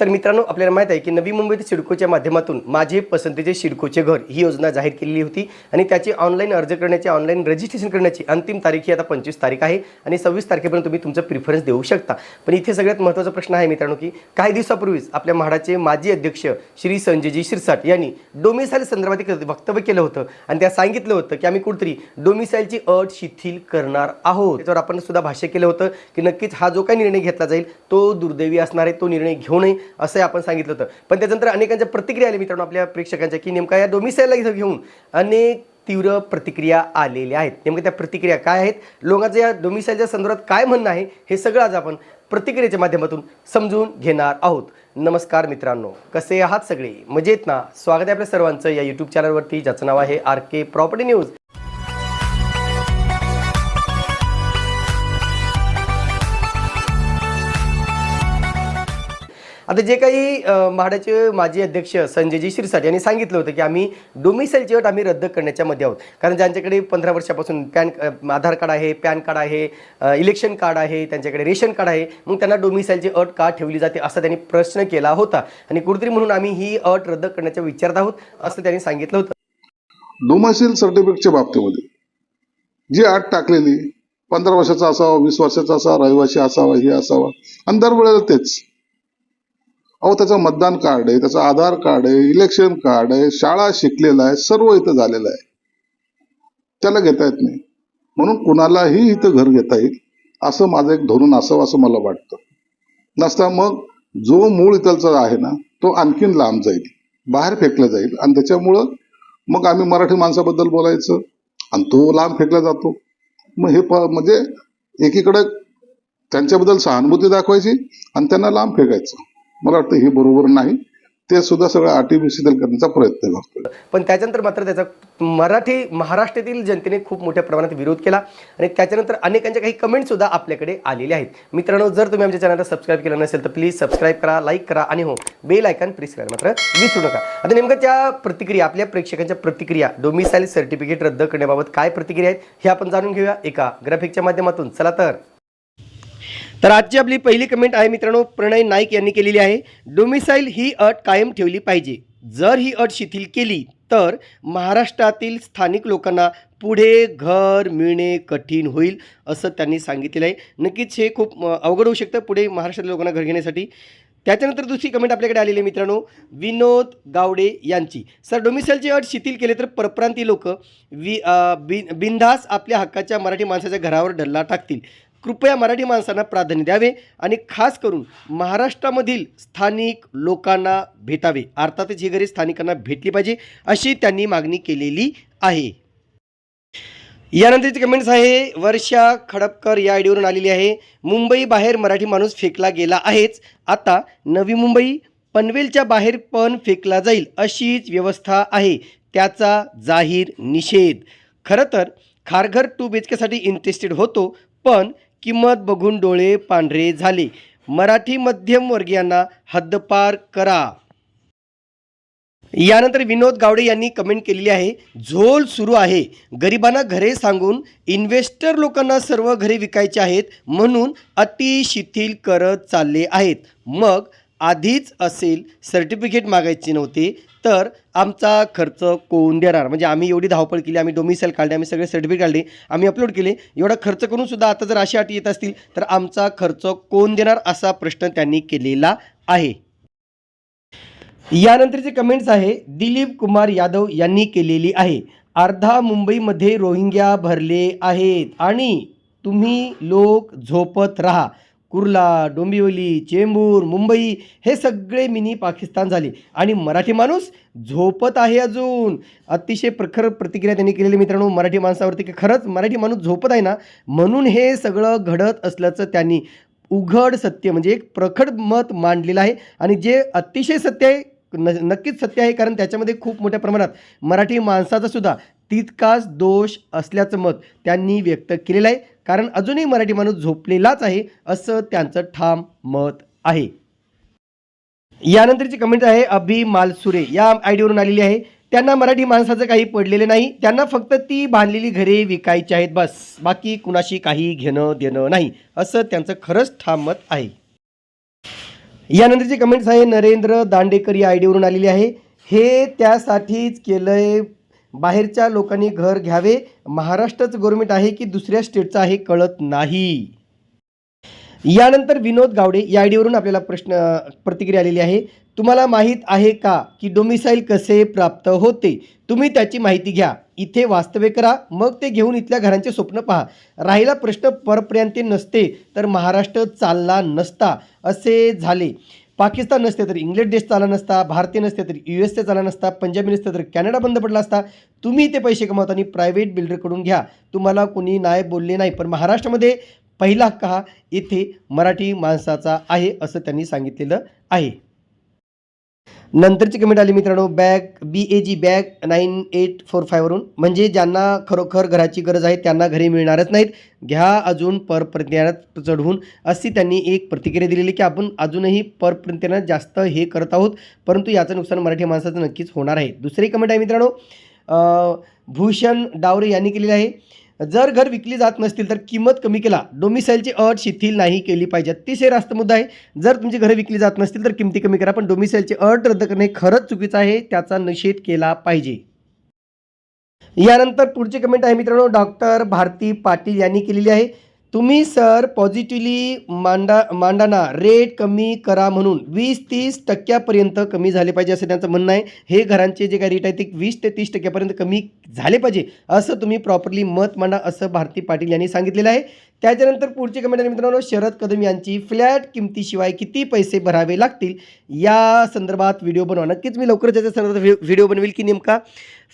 तर मित्रांनो आपल्याला माहीत आहे की नवी मुंबईत सिडकोच्या माध्यमातून माझे पसंतीचे सिडकोचे घर ही योजना जाहीर केलेली होती आणि त्याची ऑनलाईन अर्ज करण्याची ऑनलाईन रजिस्ट्रेशन करण्याची अंतिम तारीख ही आता पंचवीस तारीख आहे आणि सव्वीस तारखेपर्यंत तुम्ही तुमचं प्रिफरन्स देऊ शकता. पण इथे सगळ्यात महत्त्वाचा प्रश्न आहे मित्रांनो की काही दिवसापूर्वीच आपल्या म्हाडाचे माजी अध्यक्ष श्री संजयजी शिरसाट यांनी डोमिसाईल संदर्भात एक वक्तव्य केलं होतं आणि त्या सांगितलं होतं की आम्ही कुठतरी डोमिसाईलची अट शिथिल करणार आहोत. त्याच्यावर आपण सुद्धा भाष्य केलं होतं की नक्कीच हा जो काही निर्णय घेतला जाईल तो दुर्दैवी असणार आहे तो निर्णय घेऊ नये. असं आपण सांगितलं होतं. पण त्याच्यानंतर अनेकांच्या प्रतिक्रिया आल्या मित्रांनो आपल्या प्रेक्षकांच्या की नेमका या डोमिसाईलला इथं घेऊन अनेक तीव्र प्रतिक्रिया आलेल्या आहेत. नेमक्या त्या प्रतिक्रिया काय आहेत? लोकांचं या डोमिसाईलच्या संदर्भात काय म्हणणं आहे? हे सगळं आज आपण प्रतिक्रियेच्या माध्यमातून समजून घेणार आहोत. नमस्कार मित्रांनो कसे आहात सगळे? मजेत ना? स्वागत आहे आपल्या सर्वांचं या यूट्यूब चॅनलवरती ज्याचं नाव आहे आर के प्रॉपर्टी न्यूज आता जे काही म्हाडाचे माजी अध्यक्ष संजयजी शिरसाट यांनी सांगितलं होतं की आम्ही डोमिसाईलची अट आम्ही रद्द करण्याच्या मध्ये आहोत. कारण ज्यांच्याकडे पंधरा वर्षापासून पॅन आधार कार्ड आहे पॅन कार्ड आहे इलेक्शन कार्ड आहे त्यांच्याकडे रेशन कार्ड आहे मग त्यांना डोमिसाईलची अट का ठेवली जाते असा त्यांनी प्रश्न केला होता. आणि कुठेतरी म्हणून आम्ही ही अट रद्द करण्याच्या विचारत आहोत असं त्यांनी सांगितलं होतं. डोमिसाईल सर्टिफिकेटच्या बाबतीमध्ये जी अट टाकलेली पंधरा वर्षाचा असावा वीस वर्षाचा असावा रहिवासी असावा हे असावा आणि दरवेळेला तेच. अहो त्याचं मतदान कार्ड आहे त्याचं आधार कार्ड आहे इलेक्शन कार्ड आहे शाळा शिकलेला आहे सर्व इथं झालेलं आहे. त्याला घेता येत नाही. म्हणून कुणालाही इथं घर घेता येईल असं माझं एक धोरण असावं असं मला वाटतं. नसता मग जो मूळ इथलचा आहे ना तो आणखीन लांब जाईल बाहेर फेकला जाईल आणि त्याच्यामुळं मग आम्ही मराठी माणसाबद्दल बोलायचं आणि तो लांब फेकला जातो. मग हे प म्हणजे एकीकडे त्यांच्याबद्दल सहानुभूती दाखवायची आणि त्यांना लांब फेकायचं. मला वाटतं हे बरोबर नाही. ते सुद्धा सगळं आर्टिफिशियल करण्याचा प्रयत्न करतोय. पण त्याच्यानंतर मात्र त्याचा मराठी महाराष्ट्रातील जनतेने खूप मोठ्या प्रमाणात विरोध केला आणि त्याच्यानंतर अनेकांच्या काही कमेंट सुद्धा आपल्याकडे आलेल्या आहेत. मित्रांनो जर तुम्ही आमच्या चॅनलला सबस्क्राईब केलं नसेल तर प्लीज सबस्क्राईब करा लाईक करा आणि हो बेल आयकन प्रेस करा मात्र विसरू नका. आता नेमकं त्या प्रतिक्रिया आपल्या प्रेक्षकांच्या प्रतिक्रिया डोमिसाईल सर्टिफिकेट रद्द करण्याबाबत काय प्रतिक्रिया आहेत हे आपण जाणून घेऊया एका ग्राफिकच्या माध्यमातून. चला तर. तर आजची आपली पहिली कमेंट आहे मित्रांनो प्रणय नाईक यांनी केलेली आहे. डोमिसाईल ही अट कायम ठेवली पाहिजे. जर ही अट शिथिल केली तर महाराष्ट्रातील स्थानिक लोकांना पुढे घर मिळणे कठीण होईल असं त्यांनी सांगितलेलं आहे. नक्कीच हे खूप अवघड होऊ शकतं पुढे महाराष्ट्रातील लोकांना घर घेण्यासाठी. त्याच्यानंतर दुसरी कमेंट आपल्याकडे आलेली आहे मित्रांनो विनोद गावडे यांची. सर डोमिसाईलची अट शिथिल केले तर परप्रांती लोक वि बिन बिनधास आपल्या हक्काच्या मराठी माणसाच्या घरावर डल्ला टाकतील. कृपया मराठी माणसांना प्राधान्य द्यावे आणि खास करून महाराष्ट्रामधील स्थानिक लोकांना भेटावे. अर्थातच ही घरे स्थानिकांना भेटली पाहिजे अशी त्यांनी मागणी केलेली आहे. यानंतरची कमेंट्स आहे वर्षा खडपकर या आयडीवरून आलेली आहे मुंबई बाहेर मराठी माणूस फेकला गेला आहेच आता नवी मुंबई पनवेलच्या बाहेर पण फेकला जाईल अशीच व्यवस्था आहे त्याचा जाहीर निषेध. खरं तर खारघर टू बी एच केसाठी इंटरेस्टेड होतो पण किंमत बघून डोळे पांढरे झाले. मराठी मध्यमवर्गीयांना हद्दपार करा. यानंतर विनोद गावडे यांनी कमेंट केलेली आहे झोल सुरू आहे. गरिबांना घरे सांगून इन्व्हेस्टर लोकांना सर्व घरे विकायचे आहेत म्हणून अति शिथिल करत चालले आहेत. मग आधीच असेल सर्टिफिकेट मागायचे नव्हते तर आमचा खर्च कोण देणार? म्हणजे आम्ही एवढी धावपळ केली आम्ही डोमिसाईल काढले आम्ही सगळे सर्टिफिकेट काढले आम्ही अपलोड केले. एवढा खर्च करून सुद्धा आता जर अशी अटी येत असतील तर आमचा खर्च कोण देणार असा प्रश्न त्यांनी केलेला आहे. यानंतरचे कमेंट्स आहे दिलीप कुमार यादव यांनी केलेली आहे. अर्धा मुंबईमध्ये रोहिंग्या भरले आहेत आणि तुम्ही लोक झोपत राहा. कुर्ला डोंबिवली चेंबूर मुंबई हे सगळे मिनी पाकिस्तान झाले. आणि मराठी माणूस झोपत आहे अजून. अतिशय प्रखर प्रतिक्रिया त्यांनी केलेली मित्रांनो मराठी माणसावरती. की खरंच मराठी माणूस झोपत आहे ना म्हणून हे सगळं घडत असल्याचं त्यांनी उघड सत्य म्हणजे एक प्रखड मत मांडलेलं आहे. आणि जे अतिशय सत्य आहे न नक्कीच सत्य आहे कारण त्याच्यामध्ये खूप मोठ्या प्रमाणात मराठी माणसाचा सुद्धा तितकाच दोष असल्याचं मत त्यांनी व्यक्त केलेलं आहे. कारण अजूनही मराठी माणूस झोपलेलाच आहे असं त्यांचं ठाम मत आहे. यानंतरची कमेंट आहे अभि मालसुरे. या आयडीवरून आलेली आहे. त्यांना मराठी माणसाचं काही पडलेलं नाही. त्यांना फक्त ती बांधलेली घरे विकायची आहेत बस. बाकी कुणाशी काही घेणं देणं नाही असं त्यांचं खरंच ठाम मत आहे. यानंतरची कमेंट्स आहे नरेंद्र दांडेकर या आय डीवरून आलेली आहे. हे त्यासाठीच केलंय बाहेरच्या लोकांनी घर घ्यावे. महाराष्ट्राचं गव्हर्नमेंट आहे की दुसऱ्या स्टेटचं आहे कळत नाही. यानंतर विनोद गावडे या आयडीवरून आपल्याला प्रश्न प्रतिक्रिया आलेली आहे. तुम्हाला माहीत आहे का की डोमिसाईल कसे प्राप्त होते? तुम्ही त्याची माहिती घ्या. इथे वास्तव्य करा. मग ते घेऊन इथल्या घरांचे स्वप्न पहा. राहिला प्रश्न परप्रांती नसते तर महाराष्ट्र चालला नसता असे झाले. पाकिस्तान नसते तर इंग्लंड देश चालला नसता भारतीय नसते तर यू एस ए चालला नसता पंजाबी नसते तर कॅनडा बंद पडला असता. तुम्ही ते पैसे कमावताना प्रायव्हेट बिल्डरकडून घ्या. तुम्हाला कोणी नाही बोलले नाही पण महाराष्ट्रामध्ये पहिला हक्क हा इथे मराठी माणसाचा आहे असं त्यांनी सांगितलेलं आहे. नंतरची कमेंट आली मित्रांनो bag B A G bag nine eight four फायवरून म्हणजे ज्यांना खरोखर घराची गरज आहे त्यांना घरी मिळणारच नाहीत. घ्या अजून परप्रज्ञानात चढवून. अशी त्यांनी एक प्रतिक्रिया दिलेली की आपण अजूनही परप्रज्ञानात जास्त हे करत आहोत परंतु याचं नुकसान मराठी माणसाचं नक्कीच होणार आहे. दुसरी कमेंट आहे मित्रांनो भूषण डावरे यांनी केलेली आहे. जर घर विकली जात नसतील तर किंमत कमी केला. डोमिसाईलची अट शिथिल नाही केली पाहिजे. अतिशय रास्त मुद्दा आहे जर तुमची घरं विकली जात नसतील तर किमती कमी करा पण डोमिसाईलची अट रद्द करणे खरंच चुकीचं आहे त्याचा निषेध केला पाहिजे. यानंतर पुढची कमेंट आहे मित्रांनो डॉक्टर भारती पाटील यांनी केलेली आहे. तुम्ही सर पॉझिटिव्हली मांडा मांडाना रेट कमी करा म्हणून वीस तीस टक्क्यापर्यंत कमी झाले पाहिजे असं त्यांचं म्हणणं आहे. हे घरांचे जे काही रेट आहे ते वीस ते तीस टक्क्यापर्यंत कमी झाले पाहिजे असं तुम्ही प्रॉपरली मत मांडा असं भारती पाटील यांनी सांगितलेलं आहे. त्याच्यानंतर पुढची कमेंट आहे मित्रांनो शरद कदम यांची फ्लॅट किमतीशिवाय किती पैसे भरावे लागतील? या संदर्भात व्हिडिओ बनवा. नक्कीच मी लवकरच त्याच्या संदर्भात व्हिडिओ बनवेल की नेमका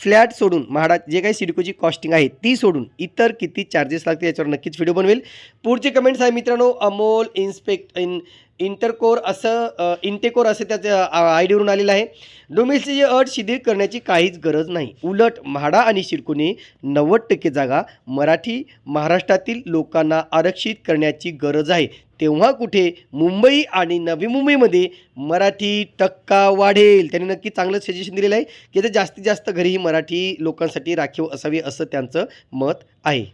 फ्लॅट सोडून म्हाडा जे काही सिडकोची कॉस्टिंग आहे ती सोडून इतर किती चार्जेस लागतील याच्यावर नक्कीच व्हिडिओ बनवेल. पुढचे कमेंट्स आहे मित्रांनो अमोल इन्स्पेक्ट इन इंटरकोर असं इंटेकोर असं त्याचं आय डीवरून आलेलं आहे. डोमेस्टिकची अट शिथिल करण्याची काहीच गरज नाही. उलट म्हाडा आणि सिडकोने नव्वद टक्के जागा मराठी महाराष्ट्रातील लोकांना आरक्षित करण्याची गरज आहे. तेव्हा कुठे? मुंबई आणि नवी मुंबईमध्ये मराठी टक्का वाढेल. त्यांनी नक्की चांगलं सजेशन दिलेलं आहे की ते जास्तीत जास्त घरी ही मराठी लोकांसाठी राखीव असावी असं त्यांचं मत आहे.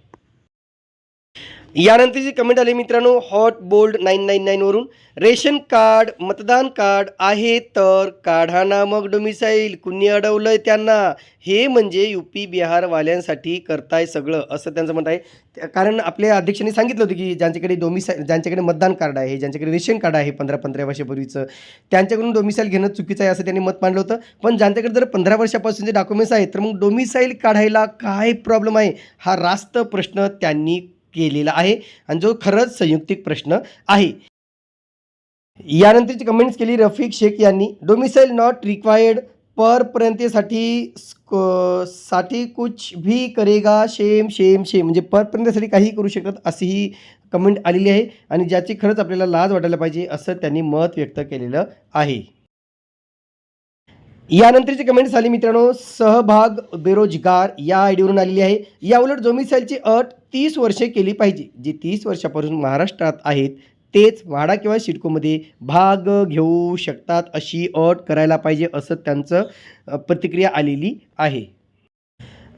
यानंतरची कमेंट आली मित्रांनो हॉट बोल्ड नाईन नाईन नाईनवरून रेशन कार्ड मतदान कार्ड आहे तर काढा ना मग डोमिसाईल कुणी अडवलंय त्यांना. हे म्हणजे यू पी बिहारवाल्यांसाठी करताय सगळं असं त्यांचं म्हणत आहे. त्या- कारण आपल्या अध्यक्षांनी सांगितलं होतं की ज्यांच्याकडे डोमिसाईल ज्यांच्याकडे मतदान कार्ड आहे ज्यांच्याकडे रेशन कार्ड आहे पंधरा पंधरा वर्षापूर्वीचं त्यांच्याकडून डोमिसाईल घेणं चुकीचं आहे असं त्यांनी मत मांडलं होतं. पण ज्यांच्याकडे जर पंधरा वर्षापासूनचे डॉक्युमेंट्स आहेत तर मग डोमिसाईल काढायला काय प्रॉब्लेम आहे? हा रास्त प्रश्न त्यांनी केलेला आहे आणि जो खरंच संयुक्तिक प्रश्न आहे. यानंतरची कमेंट्स केली रफिक शेख यांनी. डोमिसाईल नॉट रिक्वायर्ड पर पर्यंतसाठी साठी कुछ भी करेगा. शेम शेम शेम म्हणजे परपर्यंतसाठी काहीही करू शकतात असंही कमेंट आलेली आहे. आणि ज्याची खरंच आपल्याला लाज वाटायला पाहिजे असं त्यांनी मत व्यक्त केलेलं आहे. यानंतरची कमेंट झाली मित्रांनो सहभाग बेरोजगार या आयडीवरून आलेली आहे. या उलट जोमिसाईलची अट तीस वर्षे केली पाहिजे. जी तीस वर्षापासून महाराष्ट्रात आहेत तेच वाडा किंवा सिडकोमध्ये भाग घेऊ शकतात अशी अट करायला पाहिजे असं त्यांचं प्रतिक्रिया आलेली आहे.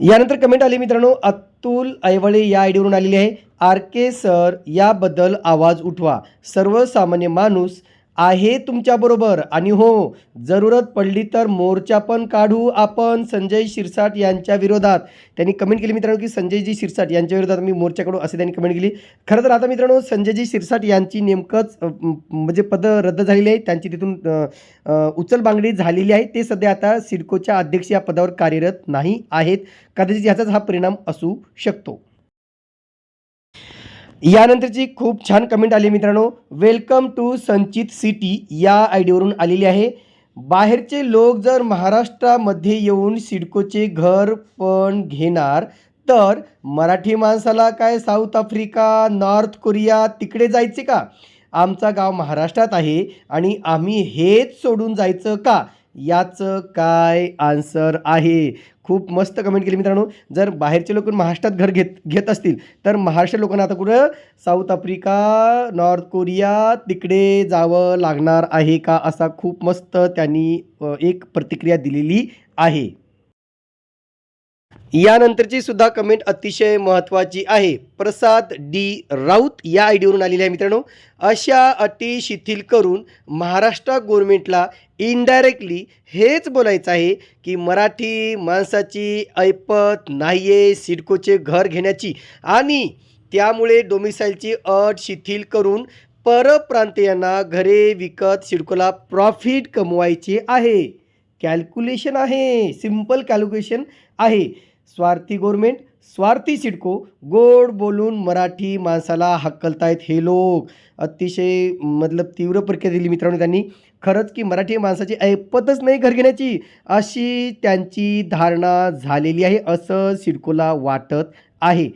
यानंतर कमेंट आली मित्रांनो अतुल ऐवळे या आयडीवरून आलेली आहे. आर के सर याबद्दल आवाज उठवा. सर्वसामान्य माणूस आहे तुमच्याबरोबर आणि हो जरूरत पडली तर मोर्चा पण काढू आपण संजय शिरसाट यांच्या विरोधात. त्यांनी कमेंट केली मित्रांनो की संजयजी शिरसाट यांच्या विरोधात मी मोर्चा काढू असे त्यांनी कमेंट केली. खरं तर आता मित्रांनो संजयजी शिरसाट यांची नेमकंच म्हणजे पदं रद्द झालेली आहे त्यांची तिथून उचलबांगडी झालेली आहे. ते सध्या आता सिडकोच्या अध्यक्ष या पदावर कार्यरत नाही आहेत. कदाचित याचाच हा परिणाम असू शकतो. यानंतरची खूप छान कमेंट आली मित्रांनो. वेलकम टू संचित सिटी या आय डीवरून आलेली आहे. बाहेरचे लोक जर महाराष्ट्रामध्ये येऊन सिडकोचे घर पण घेणार तर मराठी माणसाला काय साऊथ आफ्रिका नॉर्थ कोरिया तिकडे जायचे का? आमचा गाव महाराष्ट्रात आहे आणि आम्ही हेच सोडून जायचं का? याचं काय आन्सर आहे? खूप मस्त कमेंट केली मित्रांनो. जर बाहेरचे लोक महाराष्ट्रात घर घेत घेत असतील तर महाराष्ट्र लोकांना आता कुठं? साऊथ आफ्रिका नॉर्थ कोरिया तिकडे जावं लागणार आहे का? असा खूप मस्त त्यांनी एक प्रतिक्रिया दिलेली आहे. यानंतरची सुद्धा कमेंट अतिशय महत्त्वाची आहे. प्रसाद डी राऊत या आय डीवरून आलेली आहे मित्रांनो. अशा अटी शिथिल करून महाराष्ट्र गव्हर्मेंटला इनडायरेक्टली हेच बोलायचं आहे की मराठी माणसाची ऐपत नाही आहे सिडकोचे घर घेण्याची. आणि त्यामुळे डोमिसाईलची अट शिथिल करून परप्रांतीयांना घरे विकत सिडकोला प्रॉफिट कमवायचे आहे. कॅल्क्युलेशन आहे. सिंपल कॅल्क्युलेशन आहे. स्वार्थी गव्हर्मेंट स्वार्थी सिडको गोड बोलून मराठी माणसाला हक्कलतायत हे लोक. अतिशय मतलब तीव्र प्रक्रिया दिली मित्रांनो त्यांनी. खरंच की मराठी माणसाची ऐपतच नाही घर घेण्याची. अशी त्यांची धारणा झालेली आहे असं सिडकोला वाटत आहे.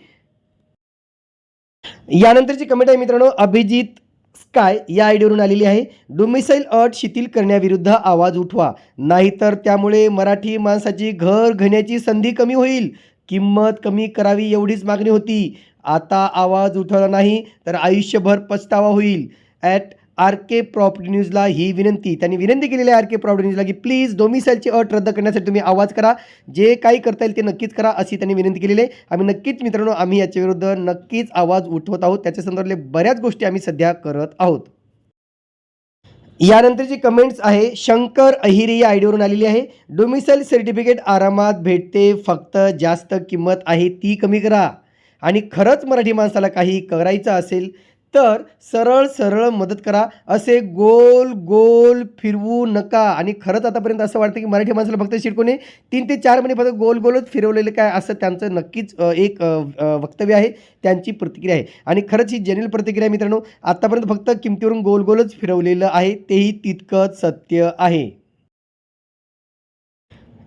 यानंतरची कमेंट आहे मित्रांनो अभिजित स्काय या आयडीवरून आलेली आहे. डोमिसाईल अट शिथिल करण्याविरुद्ध आवाज उठवा. नाहीतर त्यामुळे मराठी माणसाची घर घेण्याची संधी कमी होईल. किंमत कमी करावी एवढीच मागणी होती. आता आवाज उठवला नाही तर आयुष्यभर पछतावा होईल. ॲट आर के प्रॉपर्टी न्यूजला ही विनंती. त्यांनी विनंती केलेली आहे आर के प्रॉपर्टी न्यूजला की प्लीज डोमिसाईलची अट रद्द करण्यासाठी तुम्ही आवाज करा. जे काही करता येईल ते नक्कीच करा अशी त्यांनी विनंती केलेली आहे. आम्ही नक्कीच मित्रांनो आम्ही याच्या विरुद्ध नक्कीच आवाज उठवत आहोत. त्याच्या संदर्भातले बऱ्याच गोष्टी आम्ही सध्या करत आहोत. यानंतरची कमेंट्स आहे शंकर अहिरे या आयडीवरून आलेली आहे. डोमिसाईल सर्टिफिकेट आरामात भेटते फक्त जास्त किंमत आहे ती कमी करा. आणि खरंच मराठी माणसाला काही करायचं असेल तर सरळ सरळ मदत करा. असे गोल गोल फिरवू नका. आणि खरंच आतापर्यंत असं वाटतं की मराठी माणसाला फक्त शिडकोने तीन ते चार महिने फक्त गोल गोलच फिरवलेलं काय असं त्यांचं नक्कीच एक वक्तव्य आहे. त्यांची प्रतिक्रिया आहे. आणि खरंच ही जनरल प्रतिक्रिया आहे मित्रांनो आत्तापर्यंत फक्त किमतीवरून गोल गोलच फिरवलेलं आहे. तेही तितकंच सत्य आहे.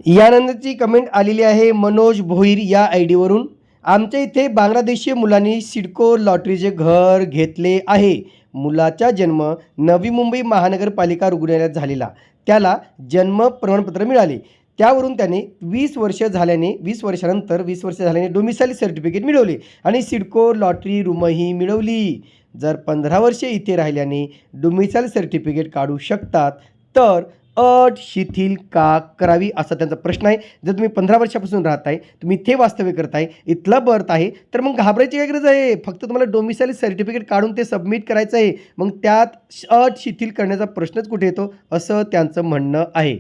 यानंतरची कमेंट आलेली आहे मनोज भोईर या आय डीवरून आमच्या इथे बांगलादेशी मुलांनी सिडको लॉटरीचे घर घेतले आहे. मुलाचा जन्म नवी मुंबई महानगरपालिका रुग्णालयात झालेला. त्याला जन्म प्रमाणपत्र मिळाले. त्यावरून त्याने वीस वर्ष झाल्याने वीस वर्षानंतर वीस वर्ष झाल्याने डोमिसाईल सर्टिफिकेट मिळवले आणि सिडको लॉटरी रूमही मिळवली. जर पंधरा वर्षे इथे राहिल्याने डोमिसाईल सर्टिफिकेट काढू शकतात तर अट शिथिल का करावी असा त्यांचा प्रश्न आहे. जर तुम्ही पंधरा वर्षापासून राहताय तुम्ही इथे वास्तव्य करताय इथला बर्थ आहे तर मग घाबरायची काय गरज आहे? फक्त तुम्हाला डोमिसाईल सर्टिफिकेट काढून ते सबमिट करायचं आहे. मग त्यात अट शिथिल करण्याचा प्रश्नच कुठे येतो? असं त्यांचं म्हणणं आहे.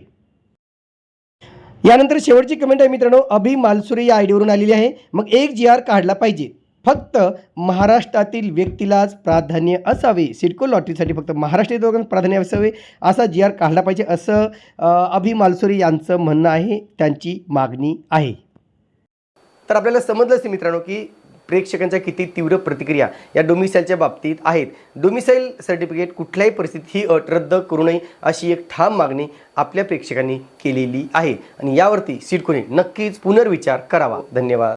यानंतर शेवटची कमेंट आहे मित्रांनो. अभि मालसुरे या आयडीवरून आलेली आहे. मग एक जी आर काढला पाहिजे. फक्त महाराष्ट्रातील व्यक्तीलाच प्राधान्य असावे. सिडको लॉटरीसाठी फक्त महाराष्ट्रीय लोकांना प्राधान्य असावे असा जी आर काढला पाहिजे असं अ, अभि यांचं म्हणणं आहे त्यांची मागणी आहे. तर आपल्याला समजलं असेल मित्रांनो की प्रेक्षकांच्या किती तीव्र प्रतिक्रिया या डोमिसाईलच्या बाबतीत आहेत. डोमिसाईल सर्टिफिकेट कुठल्याही परिस्थितीत ही अट रद्द करू नये अशी एक ठाम मागणी आपल्या प्रेक्षकांनी केलेली आहे. आणि यावरती सिडकोने नक्कीच पुनर्विचार करावा. धन्यवाद.